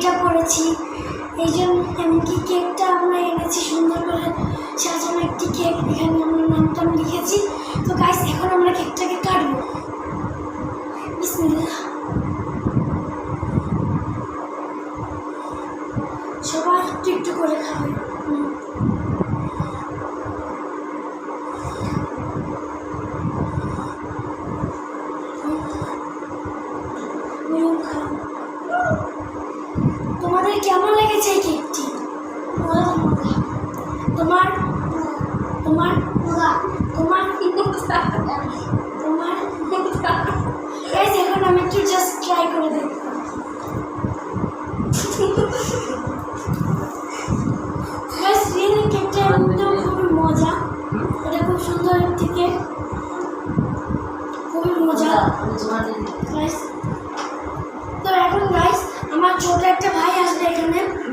এইটা পড়েছি। এই জন্য এমনকি কেকটা আমরা এনেছি সুন্দর করে সাজানো একটি কেক এখানে। ট্রাই করে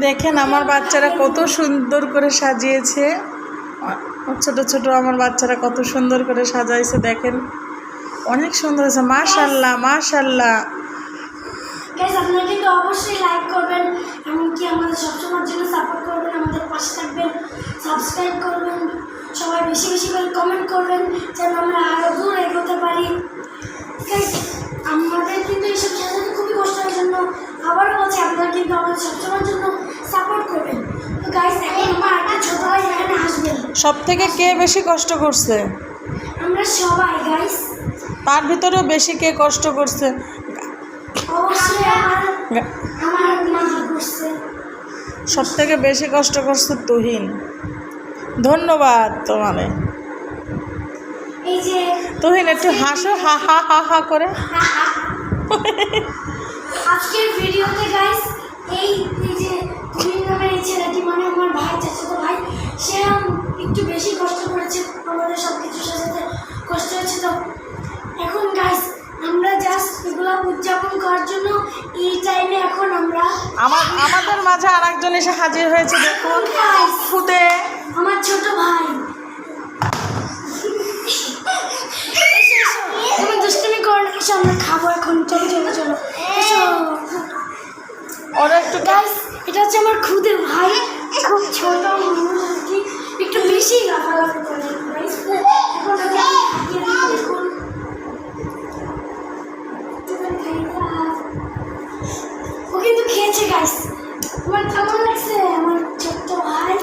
দেখেন আমার বাচ্চারা কত সুন্দর করে সাজিয়েছে। ছোট ছোট আমার বাচ্চারা কত সুন্দর করে সাজাইছে, দেখেন। অনেক সুন্দর হয়েছে, মাশাল্লাহ মাশাল্লাহ। কিন্তু অবশ্যই লাইক করবেন এমনকি আমাদের সবসময়ের জন্য সাপোর্ট করবেন আমাদের পাশে থাকবেন সাবস্ক্রাইব করবেন সবাই বেশি বেশি করে কমেন্ট করবেন যেন আমরা আরও দূর এগোতে পারি। আমাদের কিন্তু এইসব সাজাতে খুবই কষ্ট হয় জন্য আবারও বলছি আপনারা কিন্তু আমাদের সবসময়ের জন্য সাপোর্ট করবেন। তো গাইস এখন আমার একটা ছোটো ভাই এখানে আসবেন সব থেকে কে বেশি কষ্ট করছে? আমরা সবাই গাইস তার ভিতরেও বেশি কে কষ্ট করছে? সব থেকে বেশি কষ্ট করছে তুহিন? ধন্যবাদ তোমারে। তুহিন, একটু হাসো, হা হা হা হা করে। আজকের ভিডিওতে গাইস এই যে কুমির নামের এই ছেলেটি মানে আমার ভাই, চাচাতো ভাই সে একটু বেশি কষ্ট করেছে, আমাদের সব কিছু সাজাতে কষ্ট হচ্ছে। তো এখন জাস্ট উদযাপন করার জন্য এই টাইমে এখন আমরা আমার আমাদের মাঝে আর একজন এসে হাজির হয়েছে দেখুন। খুদে আমার ছোট ভাই। তুমি দুষ্টুমি করো না এসো আমরা খাব এখন। চলো চলো চলো ওরা একটু গাইস এটা হচ্ছে আমার খুদে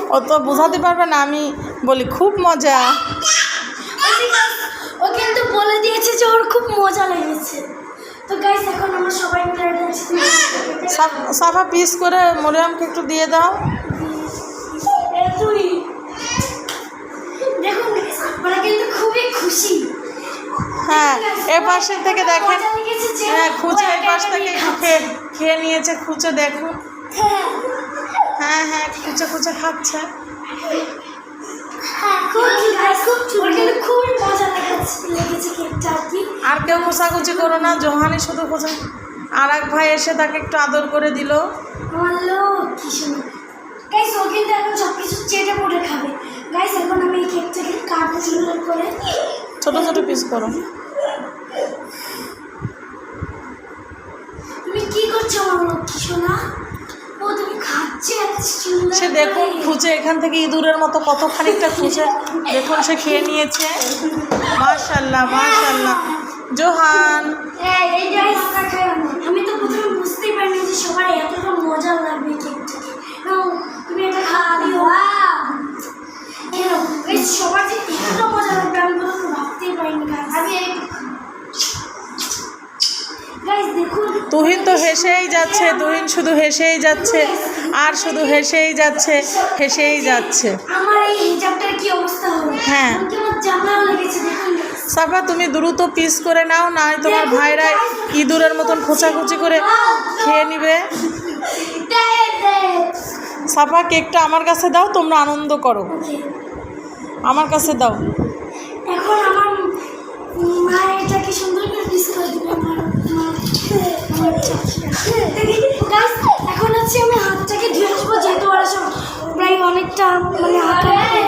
ও তো বোঝাতে পারবে না আমি বলি খুব মজা। ও কিন্তু বলে দিয়েছে যে ওর খুব মজা লেগেছে। তো গাইস এখন আমরা সবাই মিলে সাফ- পিস করে মরিয়ামকে একটু দিয়ে দাও। এ তুই দেখুন ওরা কিন্তু খুবই খুশি। হ্যাঁ এ পাশের থেকে দেখেন। হ্যাঁ খুঁজে এই একা পাশ থেকে। খেয়ে খেয়ে নিয়েছে খুঁজে দেখুন। হ্যাঁ হ্যাঁ খুঁজে খুঁজে খাচ্ছে। হ্যাঁ আর কি। আর কেউ খোঁচাখুচি করো না জোহানি শুধু খোঁচা আর এক ভাই এসে তাকে একটু আদর করে দিল। কিছু ছোট ছোট পিস করো। তুমি কি করছ আমার লক্ষ্মী সোনা সে দেখুন খুঁজে এখান থেকে ইঁদুরের মতো কত খানিকটা খুঁজে। দেখুন, সে খেয়ে নিয়েছে। মার্শাল্লাহ মার্শাল্লাহ জোহান। যাচ্ছে তুহিন শুধু হেসেই যাচ্ছে আর শুধু হেসেই যাচ্ছে হেসেই যাচ্ছে। আমার এই হিজাবটার কি অবস্থা হবে? হ্যাঁ। সাফা তুমি দ্রুত পিস করে নাও না তোমার ভাইরা ইঁদুরের মতন খোঁচাখুচি করে খেয়ে নিবে। সাফা কেকটা আমার কাছে দাও তোমরা আনন্দ করো। আমার কাছে দাও। এখন আমার মা সুন্দর করে পিস করে দিবে আমার? এখন হচ্ছে আমি হাতটাকে ধুয়ে আসব যেহেতু ওরা সব প্রায় অনেকটা মানে হাতে রে?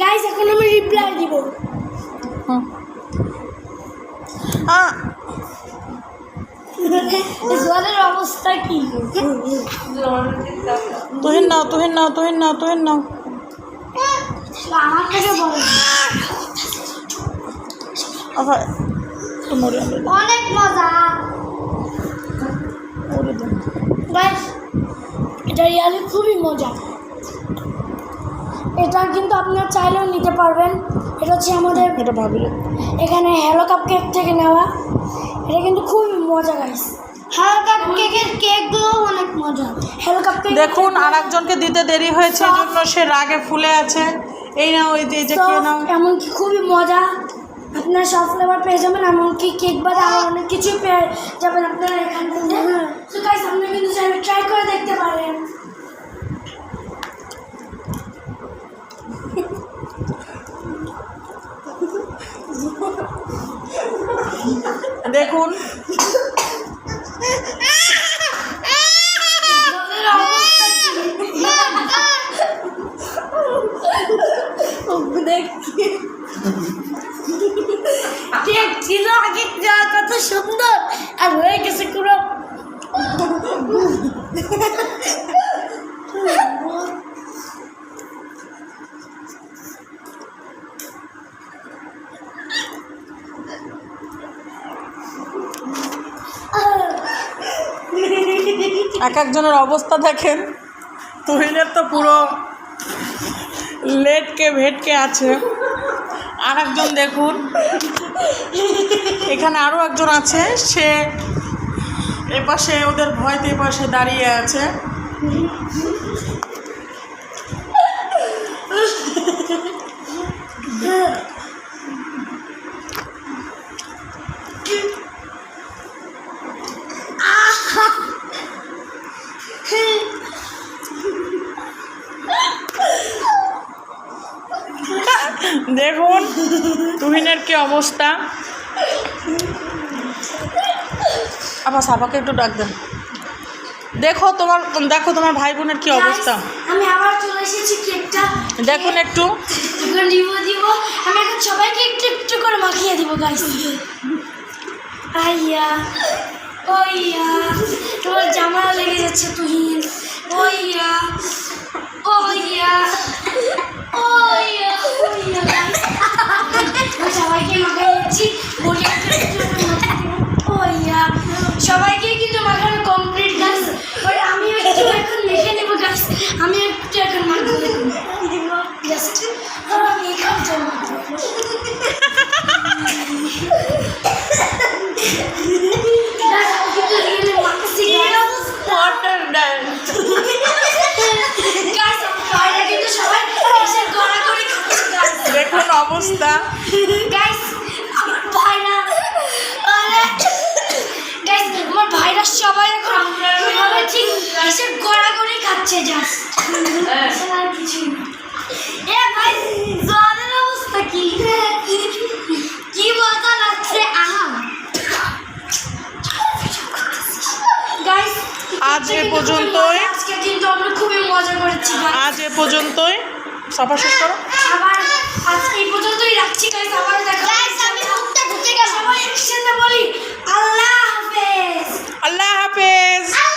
গাইস এখন আমি রিপ্লাই দিব হুম। জলের অবস্থা কি? তুহিন নাও তুহিন নাও তুহিন নাও তুহিন নাও। আমার থেকে বড়। অনেক মজা। এটা রিয়ালি খুবই মজা। এটা কিন্তু আপনারা চাইলেও নিতে পারবেন। এটা হচ্ছে আমাদের এটা ভাবি। এখানে হ্যালো কাপ কেক থেকে নেওয়া। এটা কিন্তু খুবই মজা গাইস হ্যালো কাপ কেকের কেকগুলো অনেক মজা। হ্যালো কাপ কেক দেখুন আর একজনকে দিতে দেরি হয়েছে জন্য সে রাগে ফুলে আছে। এই নাও এই যে এই যে কে নাও। এমনকি খুবই মজা। আপনারা সব ফ্লেভার পেয়ে যাবেন এমনকি কেক বাদে আরও অনেক কিছু পেয়ে যাবেন আপনারা এখান। থেকে তো গাইস আপনারা কিন্তু চাইলে ট্রাই করে দেখতে পারেন। দেখুন। ছিল আগে কত সুন্দর আর হয়ে গেছে পুরো এক একজনের অবস্থা দেখেন। তুহিনের তো পুরো লেটকে ভেটকে আছে। আর একজন দেখুন। এখানে আরও একজন আছে। সে এপাশে ওদের ভয়তে এপাশে দাঁড়িয়ে আছে। দেখুন তুহিনের কি অবস্থা? আবার সাবাকে একটু ডাক দেন। দেখো তোমার দেখো তোমার ভাই বোনের কি অবস্থা। আমি আবার চলে এসেছি কেকটা। দেখুন একটু। দিব দিব। আমি এখন সবাইকে একটু একটু করে মাখিয়ে দিব গাইস আইয়া ওইয়া তোমার জামা লেগে যাচ্ছে তুহিন। ওইয়া ওইয়া ওইয়া। এরা সবাই এখন এভাবে ঠিক কিসের গড়াগড়ি খাচ্ছে জাস্ট কিছু এ ভাই জলের অবস্থা কি? কি মজা লাগছে আহা। আজ এ পর্যন্তই। আজকে কিন্তু আমরা খুবই মজা করেছি আজ এ পর্যন্তই। সফা শেষ করো। আবার আজকে এই পর্যন্তই রাখছি গাইস আবার দেখা গাইস আমি মুখটা ঢুকে গেছে সবাই একসাথে বলি আল্লাহ! Allah Hafiz.